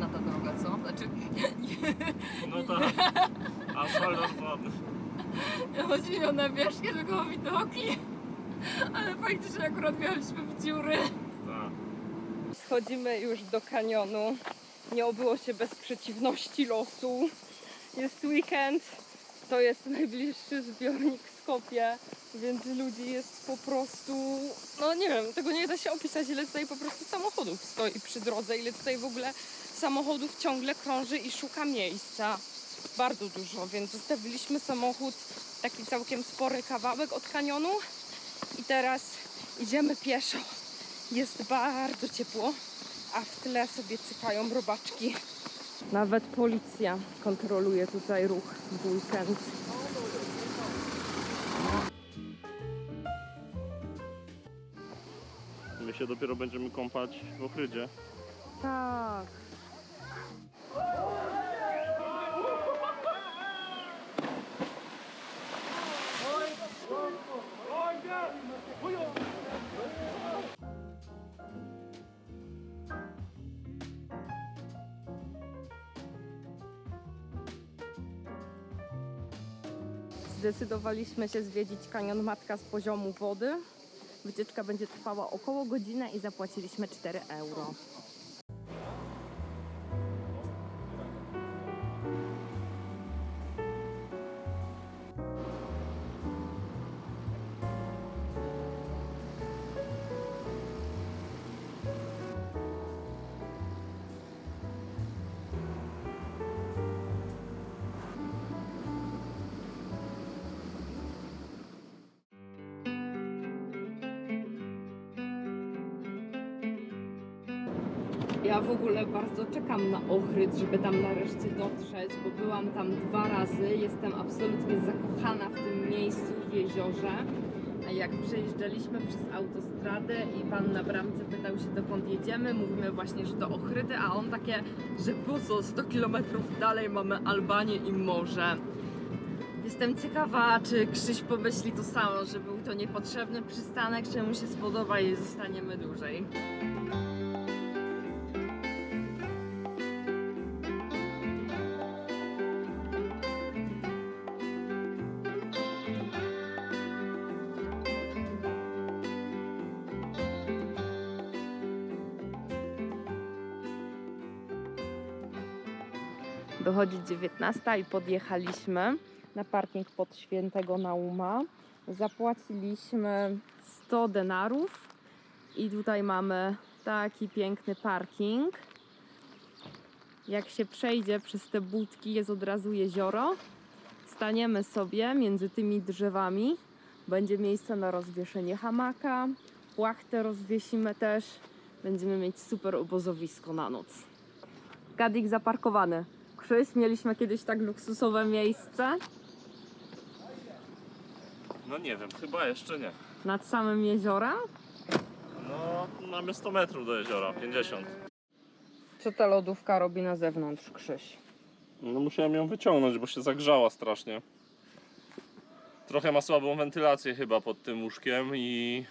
ładna ta droga, co? Znaczy, No tak. Asfalt ładny. chodzi mi o nawierzchnię, tylko o widoki. Ale faktycznie akurat mieliśmy w dziury. Tak. Schodzimy już do kanionu. Nie obyło się bez przeciwności losu. Jest weekend, to jest najbliższy zbiornik w Skopie, więc ludzi jest po prostu, no nie wiem, tego nie da się opisać, ile tutaj po prostu samochodów stoi przy drodze, ile tutaj w ogóle samochodów ciągle krąży i szuka miejsca. Bardzo dużo, więc zostawiliśmy samochód taki całkiem spory kawałek od kanionu i teraz idziemy pieszo. Jest bardzo ciepło, a w tle sobie cykają robaczki. Nawet policja kontroluje tutaj ruch w weekend. Się dopiero będziemy kąpać w ochrydzie. Tak. Zdecydowaliśmy się zwiedzić kanion Matka z poziomu wody. Wycieczka będzie trwała około godzinę i zapłaciliśmy 4 euro. Ja w ogóle bardzo czekam na Ochryd, żeby tam nareszcie dotrzeć, bo byłam tam dwa razy. Jestem absolutnie zakochana w tym miejscu, w jeziorze. Jak przejeżdżaliśmy przez autostradę i pan na bramce pytał się dokąd jedziemy, mówimy właśnie, że do Ochrydy, a on takie, że po co 100 km dalej mamy Albanię i morze. Jestem ciekawa, czy Krzyś pomyśli to samo, że był to niepotrzebny przystanek, czy mu się spodoba i zostaniemy dłużej. Wychodzi 19 i podjechaliśmy na parking pod Świętego Nauma. Zapłaciliśmy 100 denarów i tutaj mamy taki piękny parking. Jak się przejdzie przez te budki, jest od razu jezioro. Staniemy sobie między tymi drzewami. Będzie miejsce na rozwieszenie hamaka. Płachtę rozwiesimy też. Będziemy mieć super obozowisko na noc. Gadik zaparkowany. Krzyś, mieliśmy kiedyś tak luksusowe miejsce No nie wiem, chyba jeszcze nie. nad samym jeziorem. No, mamy 100 metrów do jeziora, 50. Co ta lodówka robi na zewnątrz, Krzyś? No musiałem ją wyciągnąć, bo się zagrzała strasznie. Trochę ma słabą wentylację chyba pod tym łóżkiem i,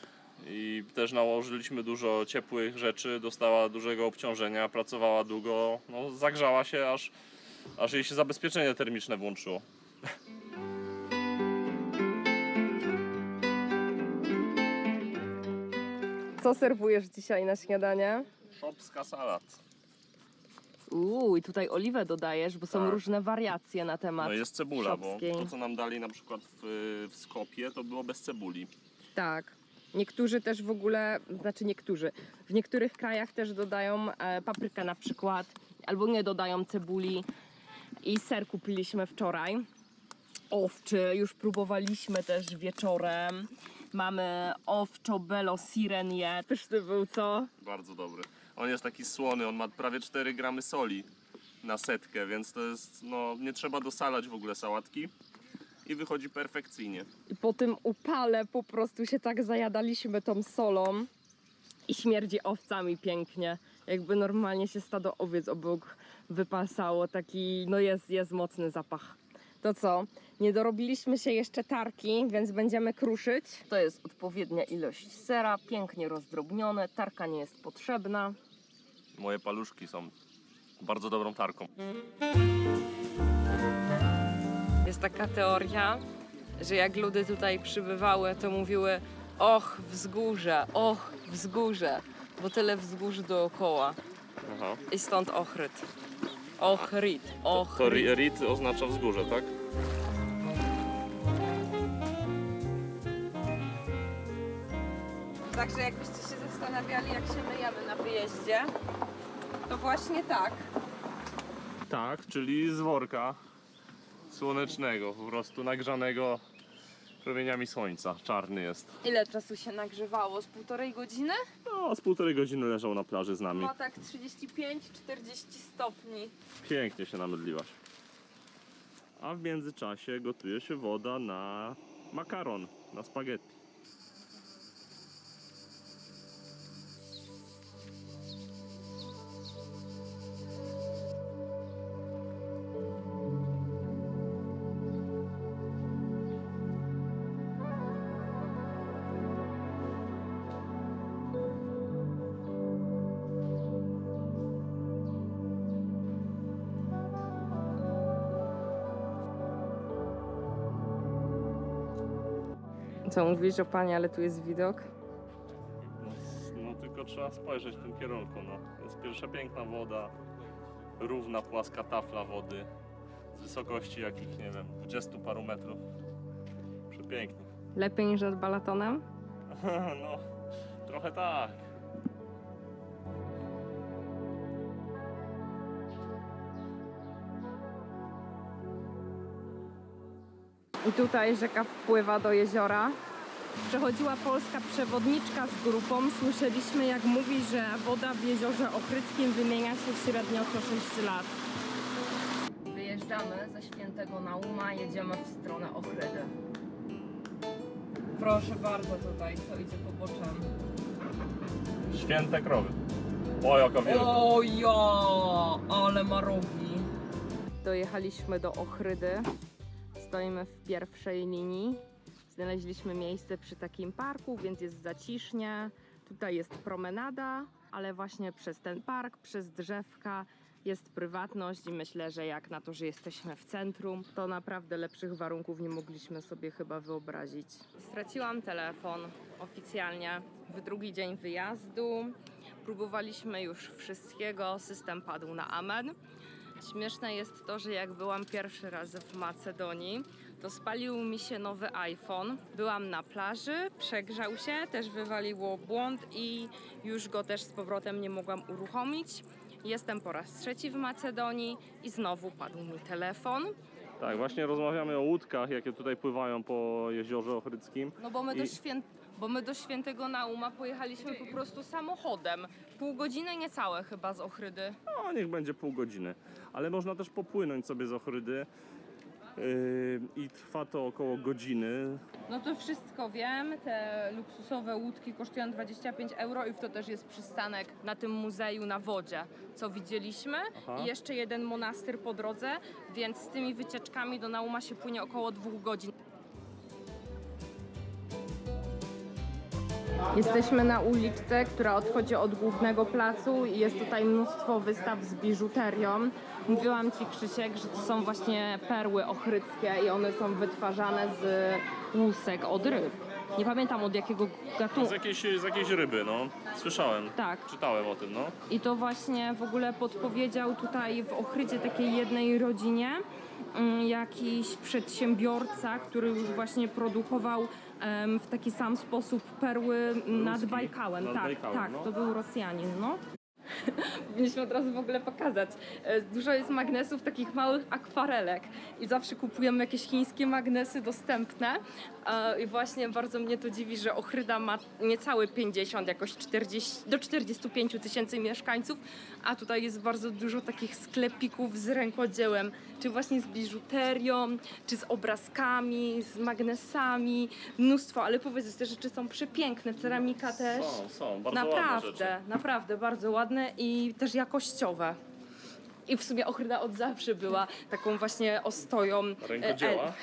i też nałożyliśmy dużo ciepłych rzeczy, dostała dużego obciążenia, pracowała długo, no zagrzała się aż, aż jej się zabezpieczenie termiczne włączyło. Co serwujesz dzisiaj na śniadanie? Szopska salad. Uuu, i tutaj oliwę dodajesz, bo są Tak. różne wariacje na temat. No jest cebula, bo szopskiej. to co nam dali na przykład w, w Skopie to było bez cebuli. Tak. Niektórzy też w ogóle, znaczy niektórzy, w niektórych krajach też dodają e, paprykę na przykład, albo nie dodają cebuli. I ser kupiliśmy wczoraj. Owczy, już próbowaliśmy też wieczorem. Mamy owczo bello sirenie. Pyszny był, co? Bardzo dobry. On jest taki słony, on ma prawie 4 gramy soli na setkę, więc to jest, no nie trzeba dosalać w ogóle sałatki i wychodzi perfekcyjnie. I po tym upale po prostu się tak zajadaliśmy tą solą i śmierdzi owcami pięknie. Jakby normalnie się stado owiec obok wypasało. Taki, no jest, jest mocny zapach. To co? Nie dorobiliśmy się jeszcze tarki, więc będziemy kruszyć. To jest odpowiednia ilość sera, pięknie rozdrobnione. Tarka nie jest potrzebna. Moje paluszki są bardzo dobrą tarką. Jest taka teoria, że jak ludy tutaj przybywały, to mówiły och, wzgórze, och, wzgórze, bo tyle wzgórz dookoła. Aha. I stąd Ochryd. Ochryd, To Ochryd. ri- rit oznacza wzgórze, tak? Także jakbyście się zastanawiali, jak się myjemy na wyjeździe, to właśnie tak. Tak, czyli z worka słonecznego, po prostu nagrzanego promieniami słońca. Czarny jest. Ile czasu się nagrzewało? Z półtorej godziny? No, z półtorej godziny leżał na plaży z nami. Ma tak 35-40 stopni. Pięknie się namydliłaś. A w międzyczasie gotuje się woda na makaron, na spaghetti. Co mówisz o pani, ale tu jest widok? No, s- no tylko trzeba spojrzeć w tym kierunku. No. Jest pierwsza piękna woda, równa, płaska tafla wody z wysokości jakich, nie wiem, 20 paru metrów. Przepięknie. Lepiej niż nad Balatonem? no, trochę tak. I tutaj rzeka wpływa do jeziora. Przechodziła polska przewodniczka z grupą. Słyszeliśmy, jak mówi, że woda w jeziorze Ochryckim wymienia się średnio co 6 lat. Wyjeżdżamy ze Świętego Nauma, jedziemy w stronę Ochrydy. Proszę bardzo tutaj, co idzie poboczem. Święte krowy. O, jaka wielka. O ja, ale ma rogi. Dojechaliśmy do Ochrydy. Stoimy w pierwszej linii. Znaleźliśmy miejsce przy takim parku, więc jest zacisznie. Tutaj jest promenada, ale właśnie przez ten park, przez drzewka jest prywatność i myślę, że jak na to, że jesteśmy w centrum, to naprawdę lepszych warunków nie mogliśmy sobie chyba wyobrazić. Straciłam telefon oficjalnie w drugi dzień wyjazdu. Próbowaliśmy już wszystkiego, system padł na amen. Śmieszne jest to, że jak byłam pierwszy raz w Macedonii, to spalił mi się nowy iPhone. Byłam na plaży, przegrzał się, też wywaliło błąd i już go też z powrotem nie mogłam uruchomić. Jestem po raz trzeci w Macedonii i znowu padł mi telefon. Tak, właśnie rozmawiamy o łódkach, jakie tutaj pływają po jeziorze Ochryckim. No bo my, I- do, świę... bo my do Świętego Nauma pojechaliśmy po prostu samochodem. Pół godziny niecałe chyba z Ochrydy. No, niech będzie pół godziny. Ale można też popłynąć sobie z Ochrydy. Yy, I trwa to około godziny. No to wszystko wiem. Te luksusowe łódki kosztują 25 euro i w to też jest przystanek na tym muzeum na wodzie, co widzieliśmy. Aha. I jeszcze jeden monastyr po drodze, więc z tymi wycieczkami do Nauma się płynie około dwóch godzin. Jesteśmy na uliczce, która odchodzi od głównego placu i jest tutaj mnóstwo wystaw z biżuterią. Mówiłam Ci, Krzysiek, że to są właśnie perły ochryckie i one są wytwarzane z łusek od ryb. Nie pamiętam od jakiego Z gatunku. jakiejś, z jakiejś ryby, no. Słyszałem. Tak. Czytałem o tym, no. I to właśnie w ogóle podpowiedział tutaj w Ochrydzie takiej jednej rodzinie jakiś przedsiębiorca, który już właśnie produkował em, w taki sam sposób perły nad? Bajkałem. Nad tak, Bajkałem, tak, no. to był Rosjanin, no. Powinniśmy od razu w ogóle pokazać. E, Dużo jest magnesów, takich małych akwarelek i zawsze kupujemy jakieś chińskie magnesy dostępne E, i właśnie bardzo mnie to dziwi, że Ochryda ma niecałe 50, jakoś 40, do 45 tysięcy mieszkańców, a tutaj jest bardzo dużo takich sklepików z rękodziełem, czy właśnie z biżuterią, czy z obrazkami, z magnesami, mnóstwo, ale powiedz, te rzeczy są przepiękne, ceramika też. Są, są. Bardzo ładne rzeczy. Naprawdę, naprawdę bardzo ładne i też jakościowe. I w sumie Ochryda od zawsze była taką właśnie ostoją. e, Rękodzieła? e,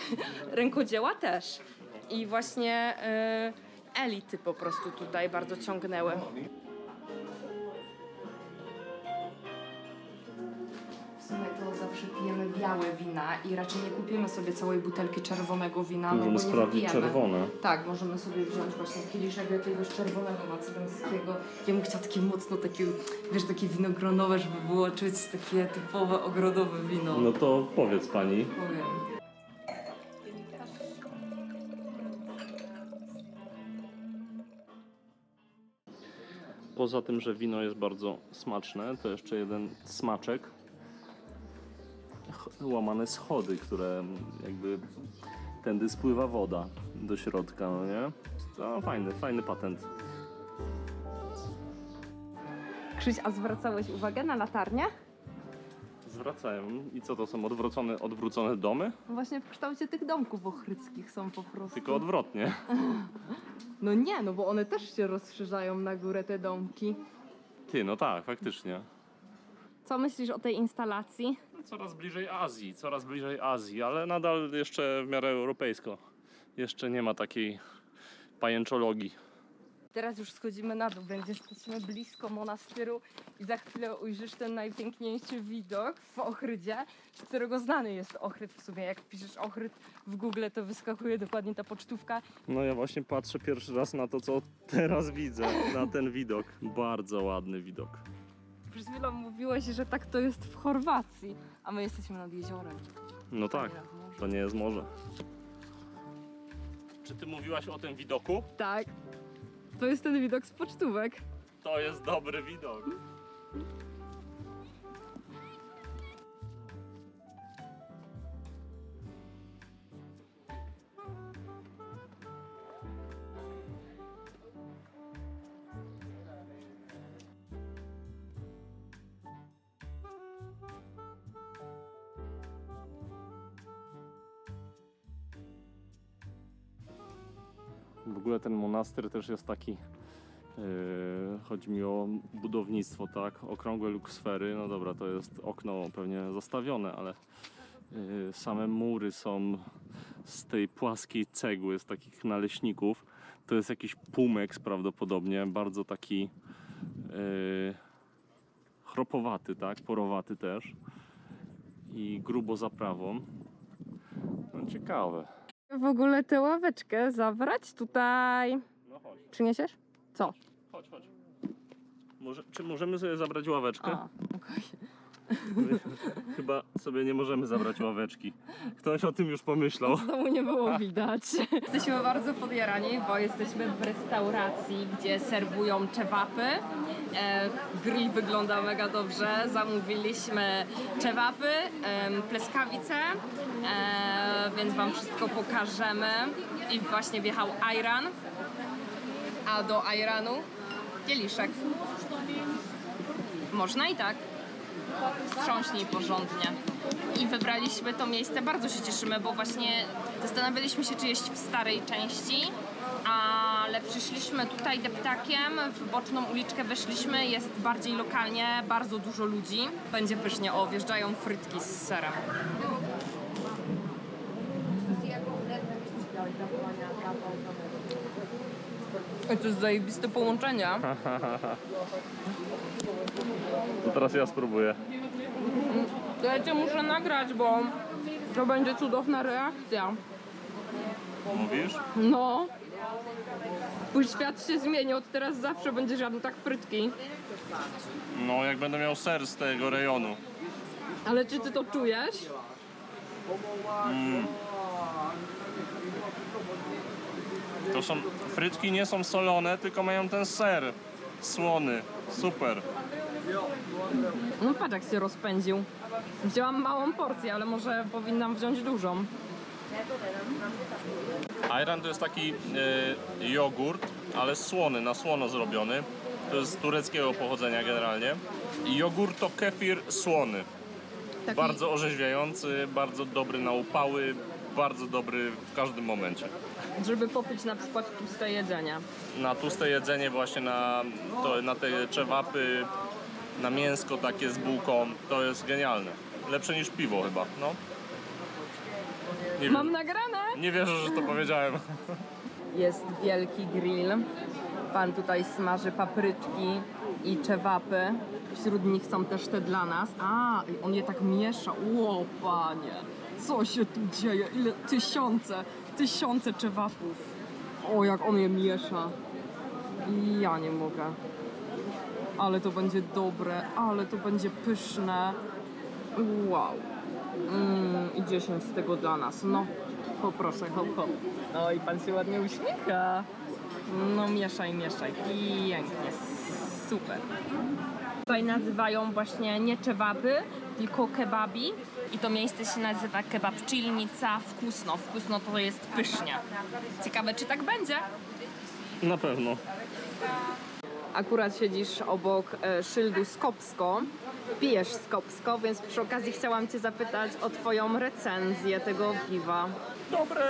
rękodzieła też. I właśnie e, elity po prostu tutaj bardzo ciągnęły. sumie to zawsze pijemy białe wina i raczej nie kupimy sobie całej butelki czerwonego wina. no Możemy bo nie sprawdzić wypijemy. czerwone. Tak, możemy sobie wziąć właśnie kieliszek jakiegoś czerwonego macedońskiego. Ja bym chciała takie mocno takie, wiesz, takie winogronowe, żeby było czuć takie typowe ogrodowe wino. No to powiedz pani. Powiem. Poza tym, że wino jest bardzo smaczne, to jeszcze jeden smaczek. Łamane schody, które jakby tędy spływa woda do środka, no nie? To fajny, fajny patent. Krzyś, a zwracałeś uwagę na latarnię? Zwracają. I co to są odwrócone, odwrócone domy? Właśnie w kształcie tych domków ochryckich są po prostu. Tylko odwrotnie. No nie, no bo one też się rozszerzają na górę te domki. Ty, no tak, faktycznie. Co myślisz o tej instalacji? Coraz bliżej Azji, coraz bliżej Azji, ale nadal jeszcze w miarę europejsko. Jeszcze nie ma takiej pajęczologii. Teraz już schodzimy na dół, więc jesteśmy blisko monastyru i za chwilę ujrzysz ten najpiękniejszy widok w Ochrydzie, z którego znany jest Ochryd w sumie. Jak piszesz Ochryd w Google, to wyskakuje dokładnie ta pocztówka. No ja właśnie patrzę pierwszy raz na to, co teraz widzę, na ten widok. Bardzo ładny widok. Przed chwilą mówiłeś, że tak to jest w Chorwacji, a my jesteśmy nad jeziorem. No tak, to nie jest morze. Czy ty mówiłaś o tym widoku? Tak. To jest ten widok z pocztówek. To jest dobry widok. W ogóle ten monaster też jest taki. Yy, chodzi mi o budownictwo, tak? Okrągłe luksfery. No dobra, to jest okno pewnie zastawione, ale yy, same mury są z tej płaskiej cegły, z takich naleśników. To jest jakiś pumeks prawdopodobnie, bardzo taki yy, chropowaty, tak? Porowaty też. I grubo zaprawą. No ciekawe. W ogóle tę ławeczkę zabrać tutaj. No chodź. Przyniesiesz? Co? Chodź, chodź. Może, czy możemy sobie zabrać ławeczkę? A, okej. Chyba sobie nie możemy zabrać ławeczki. Ktoś o tym już pomyślał. Z domu nie było widać. Jesteśmy bardzo podjarani, bo jesteśmy w restauracji, gdzie serwują czewapy. E, grill wygląda mega dobrze. Zamówiliśmy czewapy, em, pleskawice, e, więc wam wszystko pokażemy. I właśnie wjechał ajran. A do ajranu kieliszek. Można i tak. Wstrząśnij porządnie. I wybraliśmy to miejsce, bardzo się cieszymy, bo właśnie zastanawialiśmy się, czy jeść w starej części, ale przyszliśmy tutaj deptakiem, w boczną uliczkę weszliśmy, jest bardziej lokalnie, bardzo dużo ludzi. Będzie pysznie, o, wjeżdżają frytki z serem. To jest zajebiste połączenie. To teraz ja spróbuję. To ja cię muszę nagrać, bo to będzie cudowna reakcja. Mówisz? No. Twój świat się zmieni, od teraz zawsze będziesz jadł tak frytki. No, jak będę miał ser z tego rejonu. Ale czy ty to czujesz? To są, frytki nie są solone, tylko mają ten ser słony. Super. No patrz jak się rozpędził. Wzięłam małą porcję, ale może powinnam wziąć dużą. Ayran to jest taki e, jogurt, ale słony, na słono zrobiony. To jest z tureckiego pochodzenia generalnie. Jogurt to kefir słony. Taki, Bardzo orzeźwiający, bardzo dobry na upały, bardzo dobry w każdym momencie. Żeby popyć na przykład tłuste jedzenie. Na tłuste jedzenie właśnie na, to, na te czewapy, na mięsko takie z bułką, to jest genialne. Lepsze niż piwo chyba, no. Nie, Mam wiem, nagrane! nie wierzę, że to powiedziałem. Jest wielki grill. Pan tutaj smaży papryczki i czewapy. Wśród nich są też te dla nas. A, i on je tak miesza. Ło, panie, co się tu dzieje? Ile tysiące, tysiące czewapów. O, jak on je miesza. Ja nie mogę. Ale to będzie dobre, ale to będzie pyszne. Wow. Mm, I 10 z tego dla nas. No, poproszę, hop, hop. No i pan się ładnie uśmiecha. No mieszaj, mieszaj. Pięknie. Super. Tutaj nazywają właśnie nie czewaby, tylko kebabi. I to miejsce się nazywa kebabczylnica Wkusno. Wkusno to jest pysznie. Ciekawe, czy tak będzie? Na pewno. Akurat siedzisz obok e, szyldu Skopsko, pijesz Skopsko, więc przy okazji chciałam Cię zapytać o Twoją recenzję tego piwa. Dobre,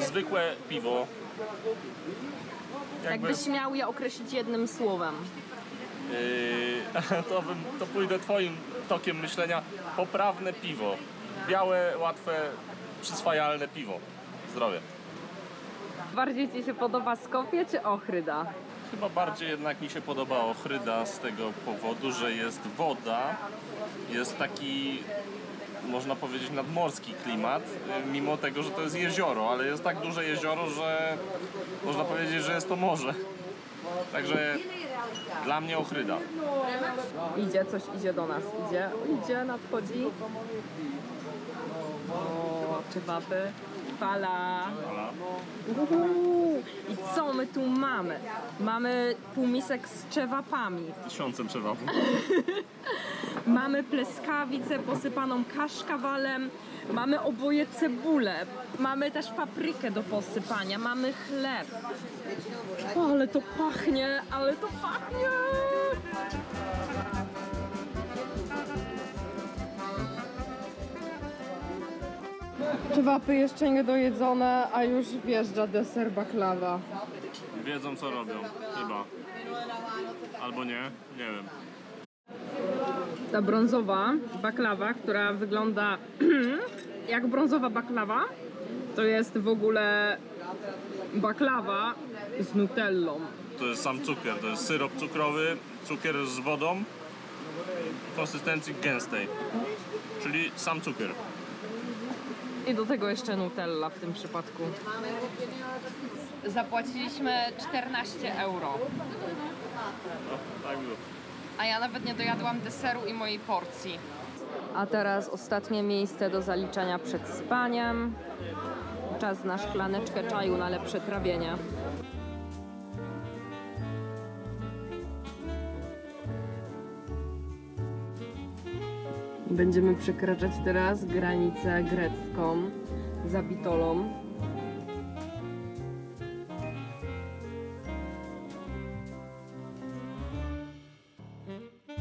zwykłe piwo. Jakby, Jakbyś miał je określić jednym słowem. Yy, to, bym, to pójdę twoim tokiem myślenia. Poprawne piwo. Białe, łatwe, przyswajalne piwo. Zdrowie. Bardziej Ci się podoba Skopie czy Ochryda? Chyba bardziej jednak mi się podoba Ochryda z tego powodu, że jest woda, jest taki, można powiedzieć, nadmorski klimat, y, mimo tego, że to jest jezioro, ale jest tak duże jezioro, że można powiedzieć, że jest to morze. Także dla mnie Ochryda. Idzie, coś idzie do nas. Idzie, idzie, nadchodzi. O, czewapy. Fala. Ala. Uhu. I co my tu mamy? Mamy półmisek z czewapami. Tysiącem przewapów. Mamy pleskawicę posypaną kaszkawalem, mamy oboje cebulę, mamy też paprykę do posypania, mamy chleb. O, ale to pachnie, ale to pachnie! Czewapy jeszcze nie dojedzone, a już wjeżdża deser baklawa. Wiedzą co robią, chyba. Albo nie, nie wiem. Ta brązowa baklawa, która wygląda jak brązowa baklawa, to jest w ogóle baklawa z nutellą. To jest sam cukier, to jest syrop cukrowy, cukier z wodą, konsystencji gęstej. Czyli sam cukier. I do tego jeszcze nutella w tym przypadku. Zapłaciliśmy 14 euro, No, tak było. A ja nawet nie dojadłam deseru i mojej porcji. A teraz ostatnie miejsce do zaliczania przed spaniem. Czas na szklaneczkę czaju na lepsze trawienie. Będziemy przekraczać teraz granicę grecką za Bitolą.